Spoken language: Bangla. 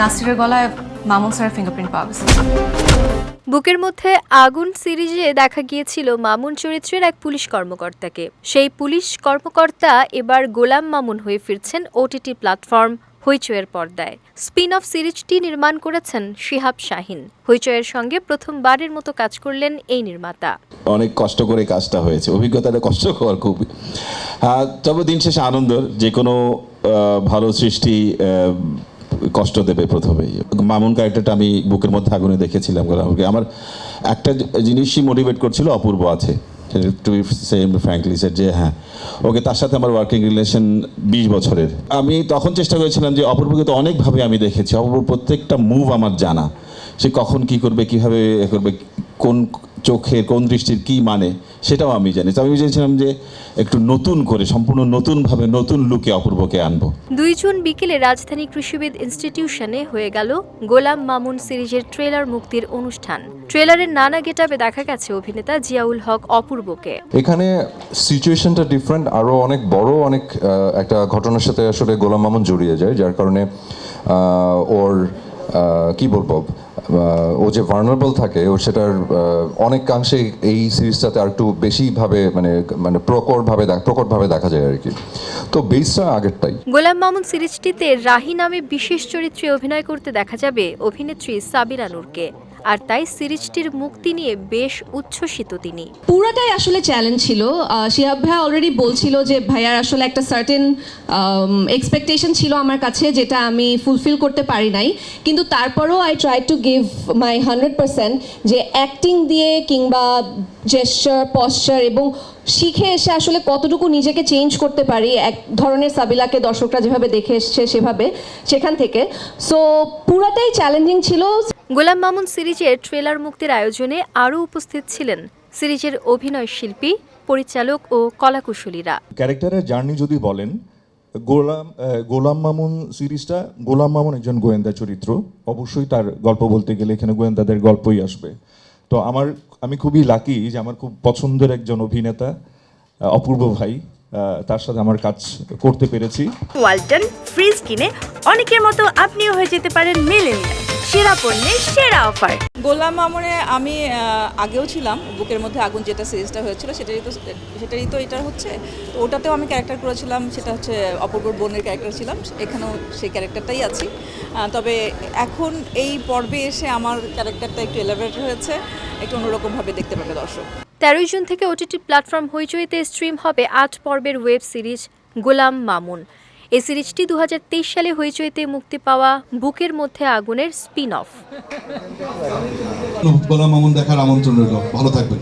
নাসিরের গলায় মামুন স্যারের ফিঙ্গারপ্রিন্ট পাওয়া গেছে। বুকের মধ্যে আগুন সিরিজে দেখা গিয়েছিল মামুন চরিত্রের এক পুলিশ কর্মকর্তাকে। সেই পুলিশ কর্মকর্তা এবার গোলাম মামুন হয়ে ফিরছেন ওটিটি প্ল্যাটফর্ম হইচয়ের পর্দায়। স্পিন অফ সিরিজটি নির্মাণ করেছেন শিহাব শাহিন। হইচয়ের সঙ্গে প্রথমবারের মতো কাজ করলেন এই নির্মাতা। অনেক কষ্ট করে কাজটা হয়েছে। অভিজ্ঞতাটা কষ্টকর খুব। আহ, তবে দিন শেষে আনন্দের যে কোনো ভালো সৃষ্টি কষ্ট দেবে প্রথমেই মামুন ক্যারেক্টারটা আমি বুকের মধ্যে আগুনে দেখেছিলাম আমার একটা জিনিসই মোটিভেট করছিল, অপূর্ব আছে। টু সেম ফ্র্যাঙ্কলি স্যার যে হ্যাঁ। ওকে তার সাথে আমার ওয়ার্কিং রিলেশন বিশ বছরের। আমি তখন চেষ্টা করেছিলাম যে অপূর্বকে তো অনেকভাবে আমি দেখেছি। অপূর্ব প্রত্যেকটা মুভ আমার জানা। সে কখন কি করবে, কীভাবে করবে কোন চোখের কোন দৃষ্টির কি মানে সেটাও আমি জানি। তো আমি চেয়েছিলাম যে একটু নতুন করে সম্পূর্ণ নতুনভাবে নতুন লুকে অপূর্বকে আনব। দুই জুন বিকেলে রাজধানী কৃষিবিদ ইনস্টিটিউশনে হয়ে গেল গোলাম মামুন সিরিজের ট্রেলার মুক্তির অনুষ্ঠান। ট্রেলারের নানা গেটাপে দেখা গেছে অভিনেতা জিয়াউল হক অপূর্বকে। এখানে সিচুয়েশনটা ডিফারেন্ট আরও অনেক বড় অনেক একটা ঘটনার সাথে আসলে গোলাম মামুন জড়িয়ে যায় যার কারণে ওর কি বলব ও যে ভার্নারবল থাকে, ও সেটার অনেকাংশে এই সিরিজটাতে আর একটু বেশিভাবে মানে মানে প্রকটভাবে প্রকটভাবে দেখা যায় আর কি তো বেসটা আগেরটাই। গোলাম মামুন সিরিজটিতে রাহি নামে বিশেষ চরিত্রে অভিনয় করতে দেখা যাবে অভিনেত্রী সাবিরা নূরকে। আর তাই সিরিজটির মুক্তি নিয়ে বেশ উচ্ছ্বসিত তিনি। পুরাটাই আসলে চ্যালেঞ্জ ছিল। শিহাব ভাইয়া অলরেডি বলছিল যে, ভাইয়ার আসলে একটা সার্টেন এক্সপেকটেশন ছিল আমার কাছে যেটা আমি ফুলফিল করতে পারি নাই। কিন্তু তারপরও I try to give my hundred percent যে অ্যাক্টিং দিয়ে কিংবা জেস্টার পশ্চার এবং শিখে এসে আসলে কতটুকু নিজেকে চেঞ্জ করতে পারি, এক ধরনের সাবিলাকে দর্শকরা যেভাবে দেখে এসছে সেভাবে সেখান থেকে। সো পুরাটাই চ্যালেঞ্জিং ছিল। গোলাম মামুন সিরিজের ট্রেলার মুক্তির আয়োজনে আরও উপস্থিত ছিলেন সিরিজের অভিনয় শিল্পী পরিচালক ও কলাকুশলীরা। ক্যারেক্টারের জার্নি যদি বলেন গোলাম গোলাম মামুন সিরিজটা গোলাম মামুন একজন গোয়েন্দা চরিত্র অবশ্যই তার গল্প বলতে গেলে এখানে গোয়েন্দাদের গল্পই আসবে। তো আমার আমি খুবই লাকি যে আমার খুব পছন্দের একজন অভিনেতা অপূর্ব ভাই তার সাথে আমার কাজ করতে পেরেছি। ওয়ালটন ফ্রিজ কিনে অনেকের মতো আপনিও হয়ে যেতে পারেন মিলেনিয়াল। সেরা পণ্যের সেরা অফার। গোলাম মামুনে আমি আগেও ছিলাম বুকের মধ্যে আগুন যেটা সিরিজটা হয়েছিল সেটারই তো সেটারই তো এটা হচ্ছে। তো ওটাতেও আমি ক্যারেক্টার করেছিলাম সেটা হচ্ছে অপূর্বর বোনের ক্যারেক্টার ছিলাম এখানেও সেই ক্যারেক্টারটাই আছি। তবে এখন এই পর্বে এসে আমার ক্যারেক্টারটা একটু এলিভেট হয়েছে একটু অন্যরকমভাবে দেখতে পাবে দর্শক। তেরোই জুন থেকে ওটিটি প্ল্যাটফর্ম হইচইতে স্ট্রিম হবে আট পর্বের ওয়েব সিরিজ গোলাম মামুন। এই সিরিজটি দু হাজার তেইশ সালে হইচইতে মুক্তি পাওয়া বুকের মধ্যে আগুনের স্পিন অফ দেখার আমন্ত্রণ রইল। ভালো থাকবেন।